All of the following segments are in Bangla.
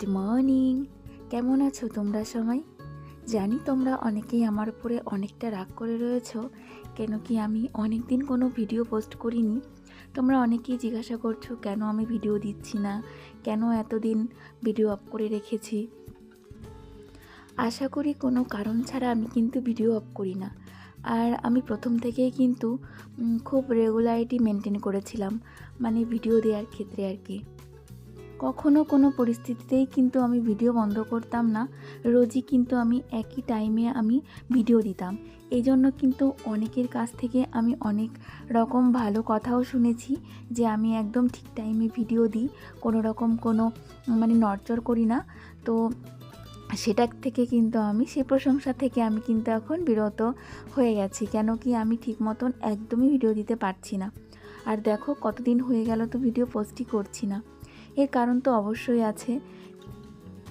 গুড মর্নিং কেমন আছো তোমরা সবাই? জানি তোমরা অনেকেই আমার উপরে অনেকটা রাগ করে রয়েছো, কেন কি আমি অনেক দিন কোনো ভিডিও পোস্ট করিনি। তোমরা অনেকেই জিজ্ঞাসা করছ, কেন আমি ভিডিও দিচ্ছি না? কেন এতদিন ভিডিও অফ করে রেখেছি? আশা করি কোনো কারণ ছাড়া আমি কিন্তু ভিডিও অফ করি না। আর আমি প্রথম থেকেই কিন্তু খুব রেগুলারিটি মেনটেন করেছিলাম মানে ভিডিও দেওয়ার ক্ষেত্রে আর কি। কখনো কোনো পরিস্থিতিতেই কিন্তু আমি ভিডিও বন্ধ করতাম না। রোজই কিন্তু আমি একই টাইমে আমি ভিডিও দিতাম। এই জন্য কিন্তু অনেকের কাছ থেকে আমি অনেক রকম ভালো কথাও শুনেছি যে আমি একদম ঠিক টাইমে ভিডিও দিই। কোনো রকম কোনো মানে নড়চড় করি না। তো সেটার থেকে কিন্তু আমি সেই প্রশংসা থেকে আমি কিন্তু এখন বিরত হয়ে গেছি। কেন কি আমি ঠিক মতন একদমই ভিডিও দিতে পারছি না। আর দেখো কতদিন হয়ে গেল তো ভিডিও পোস্টই করছি না। এর কারণ তো অবশ্যই আছে।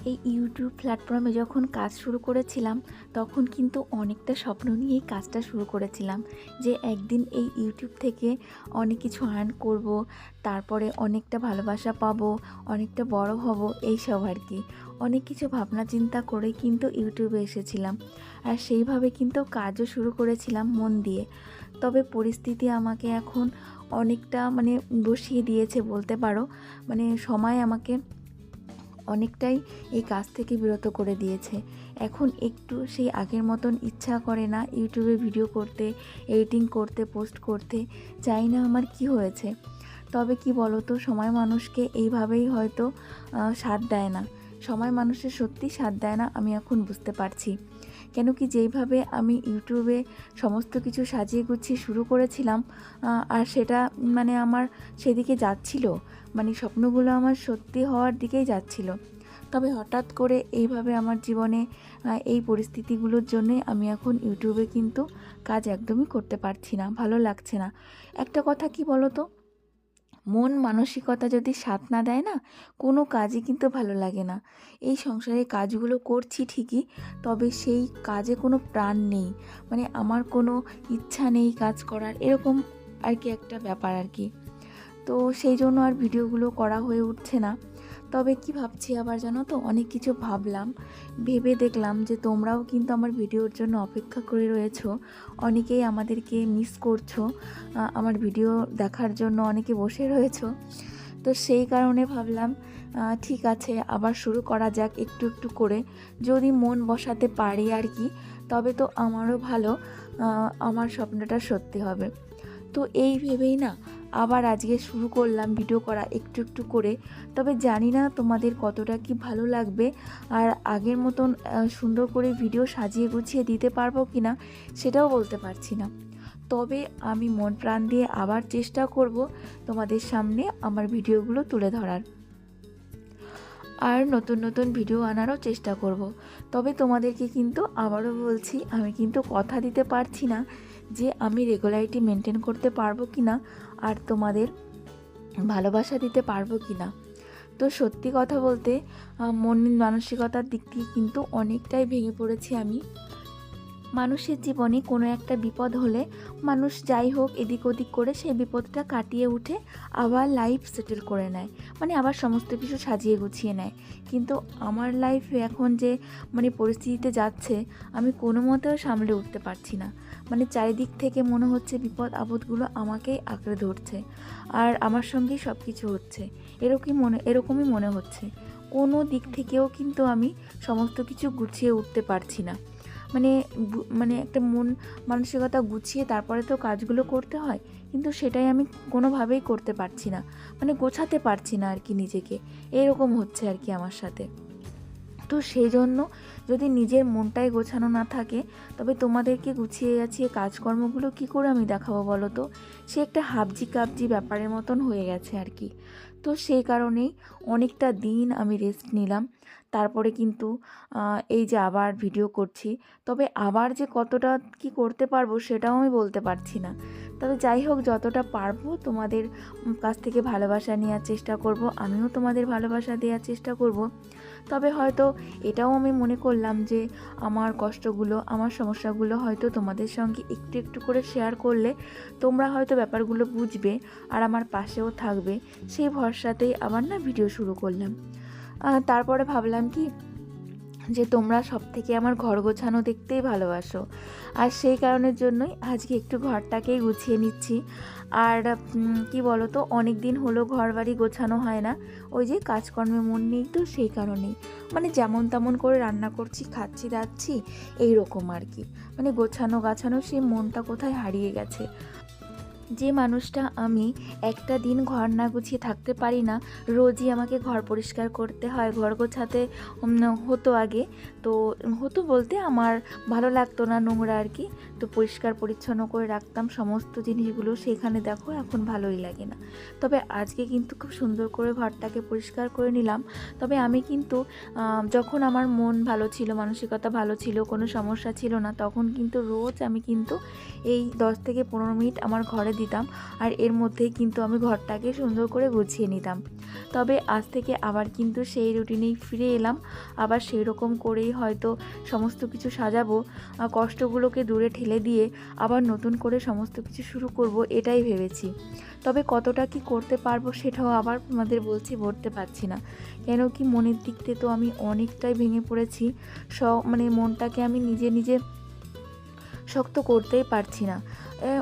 এই ইউটিউব প্ল্যাটফর্মে যখন কাজ শুরু করেছিলাম, তখন কিন্তু অনেকটা স্বপ্ন নিয়েই কাজটা শুরু করেছিলাম যে একদিন এই ইউটিউব থেকে অনেক কিছু আর্ন করব, তারপরে অনেকটা ভালোবাসা পাবো, অনেকটা বড় হব, এইসব আর কি। অনেক কিছু ভাবনা চিন্তা করে কিন্তু ইউটিউবে এসেছিলাম। আর সেইভাবে কিন্তু কাজও শুরু করেছিলাম মন দিয়ে। তবে পরিস্থিতি আমাকে এখন অনেকটা মানে বসিয়ে দিয়েছে বলতে পারো। মানে সময় আমাকে অনেকটাই এই কাজ থেকে বিরত করে দিয়েছে। এখন একটু সেই আগের মতন ইচ্ছা করে না ইউটিউবে ভিডিও করতে, এডিটিং করতে, পোস্ট করতে, চাই না আমার কি হয়েছে। তবে কি বলো তো সময় মানুষকে এইভাবেই হয়তো সাথ দেয় না। সময় মানুষের সত্যি সাথ দেয় না আমি এখন বুঝতে পারছি। কেন কি যেইভাবে আমি ইউটিউবে সমস্ত কিছু সাজিয়ে গুছিয়ে শুরু করেছিলাম আর সেটা মানে আমার সেদিকে যাচ্ছিল। মানে স্বপ্নগুলো আমার সত্যি হওয়ার দিকেই যাচ্ছিল। তবে হঠাৎ করে এইভাবে আমার জীবনে এই পরিস্থিতিগুলোর জন্যে আমি এখন ইউটিউবে কিন্তু কাজ একদমই করতে পারছি না, ভালো লাগছে না। একটা কথা কি বলো তো মন মানসিকতা যদি সাথ না দেয় না, কোনো কাজই কিন্তু ভালো লাগে না। এই সংসারে কাজগুলো করছি ঠিকই, তবে সেই কাজে কোনো প্রাণ নেই। মানে আমার কোনো ইচ্ছা নেই কাজ করার, এরকম আর কি একটা ব্যাপার আর কি। তো সেই জন্য আর ভিডিওগুলো করা হয়ে উঠছে না। তবে কি ভাবছি আবার জানো তো? অনেক কিছু ভাবলাম। ভেবে দেখলাম যে তোমরাও কিন্তু আমার ভিডিওর জন্য অপেক্ষা করে রয়েছো। অনেকেই আমাদেরকে মিস করছ। আমার ভিডিও দেখার জন্য অনেকে বসে রয়েছো। তো সেই কারণে ভাবলাম ঠিক আছে, আবার শুরু করা যাক একটু একটু করে। যদি মন বসাতে পারি আর কি, তবে তো আমারও ভালো। আমার স্বপ্নটা সত্যি হবে। তো এই ভেবেই না আবার আজকে শুরু করলাম ভিডিও করা একটু একটু করে। তবে জানি না তোমাদের কতটা কি ভালো লাগবে আর আগের মতন সুন্দর করে ভিডিও সাজিয়ে গুছিয়ে দিতে পারব কি না সেটাও বলতে পারছি না। তবে আমি মন প্রাণ দিয়ে আবার চেষ্টা করব তোমাদের সামনে আমার ভিডিওগুলো তুলে ধরার। আর নতুন নতুন ভিডিও আনারও চেষ্টা করব। তবে তোমাদেরকে কিন্তু আবারও বলছি, আমি কিন্তু কথা দিতে পারছি না যে আমি রেগুলারিটি মেনটেন করতে পারব কি না আর তোমাদের ভালোবাসা দিতে পারব কি না তো সত্যি কথা বলতে মন মানসিকতার দিক থেকে কিন্তু অনেকটাই ভেঙে পড়েছি আমি। মানুষের জীবনে কোনো একটা বিপদ হলে মানুষ যাই হোক এদিক ওদিক করে সেই বিপদটা কাটিয়ে উঠে আবার লাইফ সেটেল করে নেয়। মানে আবার সমস্ত কিছু সাজিয়ে গুছিয়ে নেয়। কিন্তু আমার লাইফে এখন যে মানে পরিস্থিতিতে যাচ্ছে, আমি কোনো মতেও সামলে উঠতে পারছি না। মানে চারিদিক থেকে মনে হচ্ছে বিপদ আপদগুলো আমাকেই আঁকড়ে ধরছে। আর আমার সঙ্গেই সব কিছু হচ্ছে। এরকমই মনে এরকমই মনে হচ্ছে। কোনো দিক থেকেও কিন্তু আমি সমস্ত কিছু গুছিয়ে উঠতে পারছি না। মানে মানে একটা মন মানসিকতা গুছিয়ে তারপরে তো কাজগুলো করতে হয়। কিন্তু সেটাই আমি কোনোভাবেই করতে পারছি না। মানে গোছাতে পারছি না আর কি নিজেকে। এরকম হচ্ছে আর কি আমার সাথে। তো সেই জন্য যদি নিজের মনটাই গোছানো না থাকে, তবে তোমাদেরকে গুছিয়ে যাচ্ছিয়ে কাজকর্মগুলো কি করে আমি দেখাবো বলো তো? সে একটা হাবজি কাবজি ব্যাপারের মতন হয়ে গেছে আর কি তো সেই কারণেই অনেকটা দিন আমি রেস্ট নিলাম। তারপরে কিন্তু এই যে আবার ভিডিও করছি, তবে আবার যে কতটা কি করতে পারব সেটাও আমি বলতে পারছি না। তবে যাই হোক, যতটা পারব তোমাদের কাছ থেকে ভালোবাসা নেওয়ার চেষ্টা করব, আমিও তোমাদের ভালোবাসা দেওয়ার চেষ্টা করব। তবে হয়তো এটাও আমি মনে করলাম যে আমার কষ্টগুলো, আমার সমস্যাগুলো হয়তো তোমাদের সঙ্গে একটু একটু করে শেয়ার করলে তোমরা হয়তো ব্যাপারগুলো বুঝবে আর আমার পাশেও থাকবে। সেই ভরসাতেই আবার না ভিডিও শুরু করলাম। তারপরে ভাবলাম কি যে তোমরা সব থেকে আমার ঘর গোছানো দেখতেই ভালোবাসো। আর সেই কারণের জন্যই আজকে একটু ঘরটাকেই গুছিয়ে নিচ্ছি। আর কি বলো তো অনেক দিন হলো ঘর বাড়ি গোছানো হয় না। ওই যে কাজকর্মে মন নেই তো সেই কারণেই। মানে যেমন তেমন করে রান্না করছি, খাচ্ছি, দাচ্ছি এই রকম আর কি। মানে গোছানো গাছানো সেই মনটা কোথায় হারিয়ে গেছে। যে মানুষটা আমি একটা দিন ঘর না গুছিয়ে থাকতে পারি না, রোজই আমাকে ঘর পরিষ্কার করতে হয়, ঘর গোছাতে হতো আগে। তো হতো বলতে আমার ভালো লাগতো না নোংরা আর কি। তো পরিষ্কার পরিচ্ছন্ন করে রাখতাম, সমস্ত জিনিসগুলো সেখানে দেখো এখন ভালোই লাগে না। তবে আজকে কিন্তু খুব সুন্দর করে ঘরটাকে পরিষ্কার করে নিলাম। তবে আমি কিন্তু যখন আমার মন ভালো ছিল, মানসিকতা ভালো ছিল, কোনো সমস্যা ছিল না, তখন কিন্তু রোজ আমি কিন্তু এই দশ থেকে পনেরো মিনিট আমার ঘরে দিতাম আর এর মধ্যেই কিন্তু আমি ঘরটাকে সুন্দর করে গুছিয়ে নিতাম। তবে আজ থেকে আবার কিন্তু সেই রুটিনেই ফিরে এলাম। আবার সেই রকম করেই হয়তো সমস্ত কিছু সাজাবো কষ্টগুলোকে দূরে ঠেলে দিয়ে আবার নতুন করে সমস্ত কিছু শুরু করব এটাই ভেবেছি। তবে কতটা কি করতে পারব সেটাও আবার তোমাদের বলছি, বলতে পারছি না। কেন কি মনের দিক থেকে তো আমি অনেকটাই ভেঙে পড়েছি। স মানে মনটাকে আমি নিজে নিজে শক্ত করতেই পারছি না।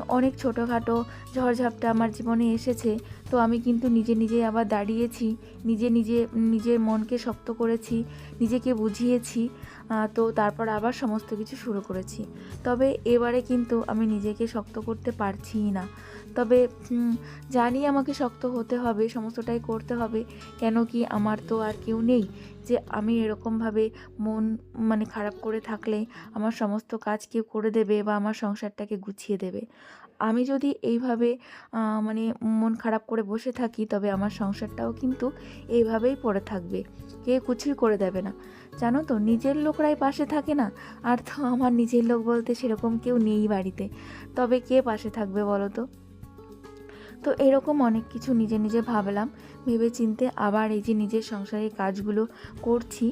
অনেক ছোটোখাটো ঝড়ঝাপটা আমার জীবনে এসেছে। তো আমি কিন্তু নিজে নিজে আবার দাঁড়িয়েছি, নিজে নিজে, নিজের মনকে শক্ত করেছি, নিজেকে বুঝিয়েছি। তো তারপর আবার সমস্ত কিছু শুরু করেছি। তবে এবারে কিন্তু আমি নিজেকে শক্ত করতে পারছিই না। তবে জানি আমাকে শক্ত হতে হবে, সমস্তটাই করতে হবে, কেন কি আমার তো আর কেউ নেই যে আমি এরকমভাবে মন মানে খারাপ করে থাকলে আমার সমস্ত কাজ কেউ করে দেবে বা আমার সংসারটাকে গুছিয়ে দেবে। আমি যদি এইভাবে মানে মন খারাপ করে বসে থাকি, তবে আমার সংসারটাও কিন্তু এইভাবেই পড়ে থাকবে। কে কিছুই করে দেবে না। জানো তো, নিজের লোকরাই পাশে থাকে না। আর তো আমার নিজের লোক বলতে সেরকম কেউ নেই বাড়িতে। তবে কে পাশে থাকবে বলো তো? তো এরকম অনেক কিছু নিজে নিজে ভাবলাম। ভেবে চিনতে আবার এই যে নিজের সংসারের কাজগুলো করছি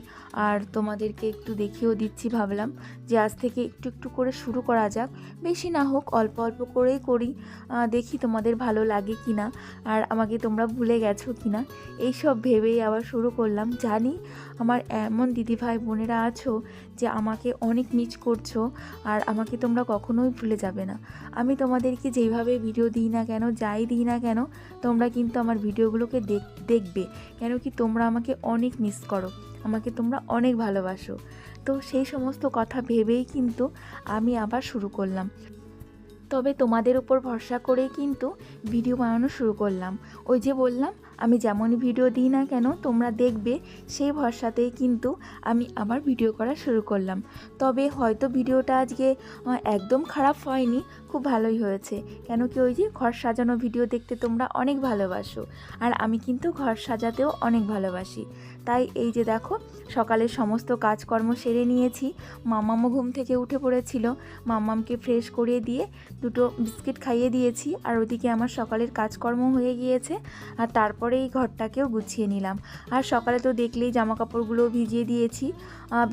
আর তোমাদেরকে একটু দেখিয়েও দিচ্ছি ভাবলাম যে আজ থেকে একটু একটু করে শুরু করা যাক। বেশি না হোক অল্প অল্প করেই করি। দেখি তোমাদের ভালো লাগে কি না আর আমাকে তোমরা ভুলে গেছো কি না এইসব ভেবেই আবার শুরু করলাম। জানি আমার এমন দিদিভাই বোনেরা আছো যে আমাকে অনেক মিস করছ আর আমাকে তোমরা কখনোই ভুলে যাবে না। আমি তোমাদেরকে যেইভাবে ভিডিও দিই না কেন, যাই দিই না কেন, তোমরা কিন্তু আমার ভিডিওগুলোকে দেখ, দেখবে। কেন কি তোমরা আমাকে অনেক মিস করো, আমাকে তোমরা অনেক ভালোবাসো। তো সেই সমস্ত কথা ভেবেই কিন্তু আমি আবার শুরু করলাম। তবে তোমাদের উপর ভরসা করেই কিন্তু ভিডিও বানানো শুরু করলাম। ওই যে বললাম আমি যেমনই ভিডিও দিই না কেন, তোমরা দেখবে সেই ভরসাতেই কিন্তু আমি আবার ভিডিও করা শুরু করলাম। তবে হয়তো ভিডিওটা আজকে একদম খারাপ হয়নি, খুব ভালোই হয়েছে। কেন কি ওই যে ঘর সাজানো ভিডিও দেখতে তোমরা অনেক ভালোবাসো। আর আমি কিন্তু ঘর সাজাতেও অনেক ভালোবাসি। তাই এই যে দেখো, সকালের সমস্ত কাজকর্ম সেরে নিয়েছি। মামামও ঘুম থেকে উঠে পড়েছিল। মামামকে ফ্রেশ করিয়ে দিয়ে দুটো বিস্কিট খাইয়ে দিয়েছি আর ওদিকে আমার সকালের কাজকর্ম হয়ে গিয়েছে আর তারপরে এই ঘরটাকেও গুছিয়ে নিলাম। আর সকালে তো দেখলেই জামা কাপড়গুলো ভিজিয়ে দিয়েছি।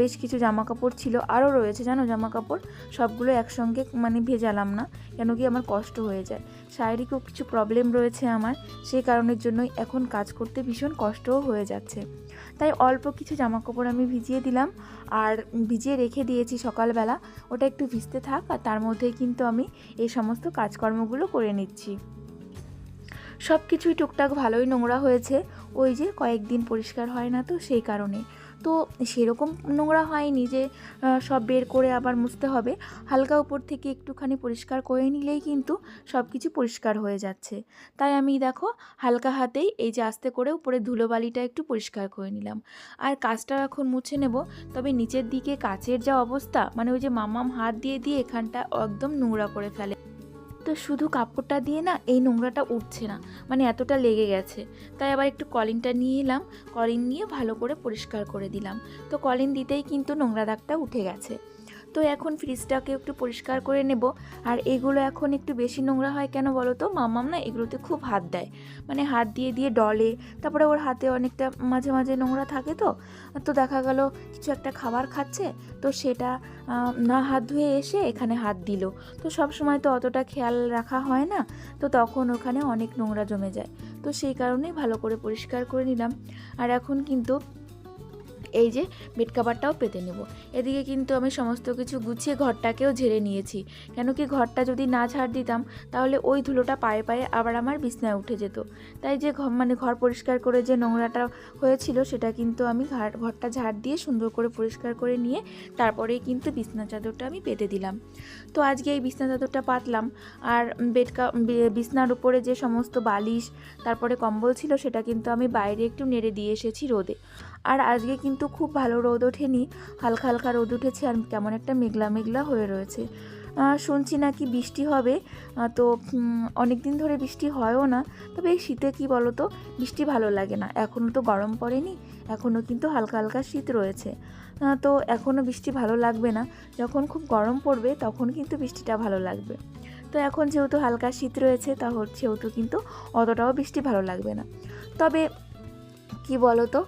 বেশ কিছু জামা কাপড় ছিল, আরও রয়েছে, জানো জামা কাপড় সবগুলো একসঙ্গে মানে ভেজালাম না, কেন কি আমার কষ্ট হয়ে যায়। শারীরিকও কিছু প্রবলেম রয়েছে আমার, সেই কারণের জন্যই এখন কাজ করতে ভীষণ কষ্টও হয়ে যাচ্ছে। তাই অল্প কিছু জামা কাপড় আমি ভিজিয়ে দিলাম। আর ভিজিয়ে রেখে দিয়েছি সকালবেলা। ওটা একটু ভিজতে থাক আর তার মধ্যেই কিন্তু আমি এই সমস্ত কাজকর্মগুলো করে নিচ্ছি। সব কিছুই টুকটাক ভালোই নোংরা হয়েছে। ওই যে কয়েকদিন পরিষ্কার হয় না তো সেই কারণে। তো সেরকম নোংরা হয়নি যে সব বের করে আবার মুছতে হবে। হালকা উপর থেকে একটুখানি পরিষ্কার করে নিলেই কিন্তু সব কিছু পরিষ্কার হয়ে যাচ্ছে। তাই আমি দেখো হালকা হাতেই এই যে আস্তে করে উপরে ধুলোবালিটা একটু পরিষ্কার করে নিলাম। আর কাজটা এখন মুছে নেব, তবে নিচের দিকে কাচের যা অবস্থা মানে ওই যে মামাম হাত দিয়ে দিয়ে এখানটা একদম নোংরা করে ফেলে। তো শুধু কাপড়টা দিয়ে না, এই নোংরাটা উঠছে না মানে এতটা লেগে গেছে। তাই আবার একটু কলিনটা নিয়ে এলাম, কলিন নিয়ে ভালো করে পরিষ্কার করে দিলাম। তো কলিন দিতেই কিন্তু নোংরা দাগটা উঠে গেছে। তো এখন ফ্রিজটাকে একটু পরিষ্কার করে নেব। আর এগুলো এখন একটু বেশি নোংরা হয় কেন বলো তো মামাম না এগুলোতে খুব হাত দেয়। মানে হাত দিয়ে দিয়ে ডলে। তারপরে ওর হাতে অনেকটা মাঝে মাঝে নোংরা থাকে তো। তো দেখা গেল কিছু একটা খাবার খাচ্ছে। তো সেটা না হাত ধুয়ে এসে এখানে হাত দিল। তো সব সময় তো অতটা খেয়াল রাখা হয় না। তো তখন ওখানে অনেক নোংরা জমে যায়। তো সেই কারণেই ভালো করে পরিষ্কার করে নিলাম। আর এখন কিন্তু এই যে বেড কাভারটাও পেতে নেব। এদিকে কিন্তু আমি সমস্ত কিছু গুছিয়ে ঘরটাকেও ঝেড়ে নিয়েছি। কেন কি ঘরটা যদি না ঝাড় দিতাম, তাহলে ওই ধুলোটা পায়ে পায়ে আবার আমার বিছনায় উঠে যেত। তাই যে মানে ঘর পরিষ্কার করে যে নোংরাটা হয়েছিল, সেটা কিন্তু আমি ঘরটা ঝাড় দিয়ে সুন্দর করে পরিষ্কার করে নিয়ে তারপরেই কিন্তু বিছনা চাদরটা আমি পেতে দিলাম। তো আজকে এই বিছনা চাদরটা পাতলাম। আর বেড বিছনার উপরে যে সমস্ত বালিশ, তারপরে কম্বল ছিল, সেটা কিন্তু আমি বাইরে একটু নেড়ে দিয়ে এসেছি রোদে। আর আজকে কিন্তু খুব ভালো রোদ ওঠেনি, হালকা হালকা রোদ উঠেছে আর কেমন একটা মেঘলা মেঘলা হয়ে রয়েছে। শুনছি নাকি বৃষ্টি হবে তো অনেক দিন ধরে বৃষ্টি হয়ও না, তবে এই শীতে কি বলো তো বৃষ্টি ভালো লাগে না। এখনও তো গরম পড়েনি এখনও কিন্তু হালকা হালকা শীত রয়েছে। তো এখনও বৃষ্টি ভালো লাগবে না, যখন খুব গরম পড়বে তখন কিন্তু বৃষ্টিটা ভালো লাগবে। তো, এখন যেহেতু হালকা শীত রয়েছে তা হচ্ছে সেহেতু কিন্তু অতটাও বৃষ্টি ভালো লাগবে না। তবে, কি বলো তো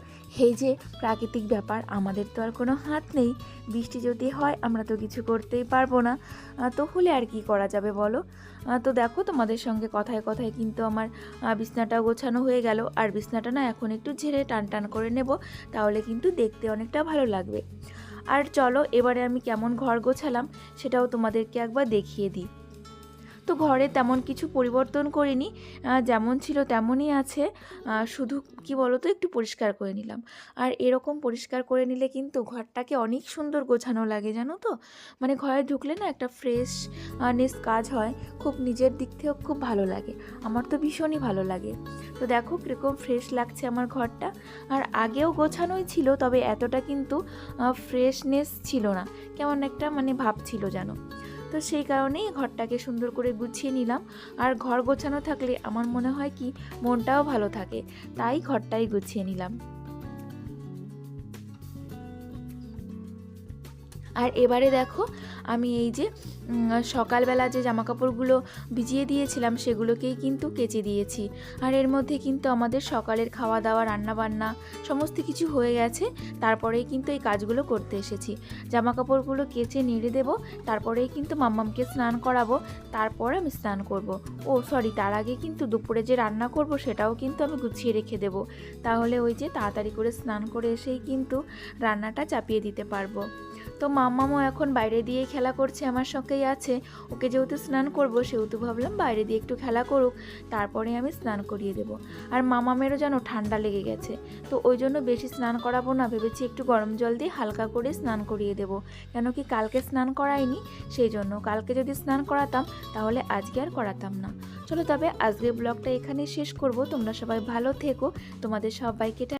এই যে প্রাকৃতিক ব্যাপার, আমাদের তো আর কোনো হাত নেই। বৃষ্টি যদি হয়, আমরা তো কিছু করতেই পারব না। তো হলে আর কি করা যাবে বলো? তো দেখো তোমাদের সঙ্গে কথায় কথায় কিন্তু আমার বিছনাটা গোছানো হয়ে গেল। আর বিছনাটা না এখন একটু ঝেড়ে টান টান করে নেব, তাহলে কিন্তু দেখতে অনেকটা ভালো লাগবে। আর চলো, এবারে আমি কেমন ঘর গোছালাম, সেটাও তোমাদেরকে একবার দেখিয়ে দিই। তো ঘরে তেমন কিছু পরিবর্তন করিনি যেমন ছিল তেমনই আছে শুধু কি বলো তো একটু পরিষ্কার করে নিলাম। আর এরকম পরিষ্কার করে নিলে কিন্তু ঘরটাকে অনেক সুন্দর গোছানো লাগে, জানো তো? মানে ঘরে ঢুকলে না একটা ফ্রেশ নেস কাজ হয়, খুব নিজের দিক থেকেও খুব ভালো লাগে। আমার তো ভীষণই ভালো লাগে। তো দেখো কীরকম ফ্রেশ লাগছে আমার ঘরটা। আর আগেও গোছানোই ছিল, তবে এতটা কিন্তু ফ্রেশনেস ছিল না। কেমন একটা মানে ভাব ছিল যেন। তো সেই কারণেই ঘরটাকে সুন্দর করে গুছিয়ে নিলাম। আর ঘর গোছানো থাকলে আমার মনে হয় কি, মনটাও ভালো থাকে। তাই ঘরটাই গুছিয়ে নিলাম। আর এবারে দেখো, আমি এই যে সকালবেলা যে জামা কাপড়গুলো ভিজিয়ে দিয়েছিলাম, সেগুলোকেই কিন্তু কেচে দিয়েছি। আর এর মধ্যে কিন্তু আমাদের সকালের খাওয়া দাওয়া রান্না বান্না সমস্ত কিছু হয়ে গেছে। তারপরেই কিন্তু এই কাজগুলো করতে এসেছি। জামা কাপড়গুলো কেচে নেড়ে দেবো, তারপরেই কিন্তু মাম্মামকে স্নান করাবো, তারপর আমি স্নান করব। ও সরি তার আগে কিন্তু দুপুরে যে রান্না করব, সেটাও কিন্তু আমি গুছিয়ে রেখে দেবো। তাহলে ওই যে তাড়াতাড়ি করে স্নান করে এসেই কিন্তু রান্নাটা চাপিয়ে দিতে পারব। তো মাম্মামও এখন বাইরে দিয়ে খেলা করছে, আমার সঙ্গেই আছে। ওকে যেহেতু স্নান করব, সেহেতু ভাবলাম বাইরে দিয়ে একটু খেলা করুক, তারপরে আমি স্নান করিয়ে দেবো। আর মামামেরও যেন ঠান্ডা লেগে গেছে, তো ওই জন্য বেশি স্নান করাবো না, ভেবেছি একটু গরম জল দিয়ে হালকা করে স্নান করিয়ে দেবো। কেন কি কালকে স্নান করাইনি সেই জন্য কালকে যদি স্নান করাতাম, তাহলে আজকে আর করাতাম না। চলো তবে আজকের ব্লগটা এখানে শেষ করব, তোমরা সবাই ভালো থেকো, তোমাদের সবাইকে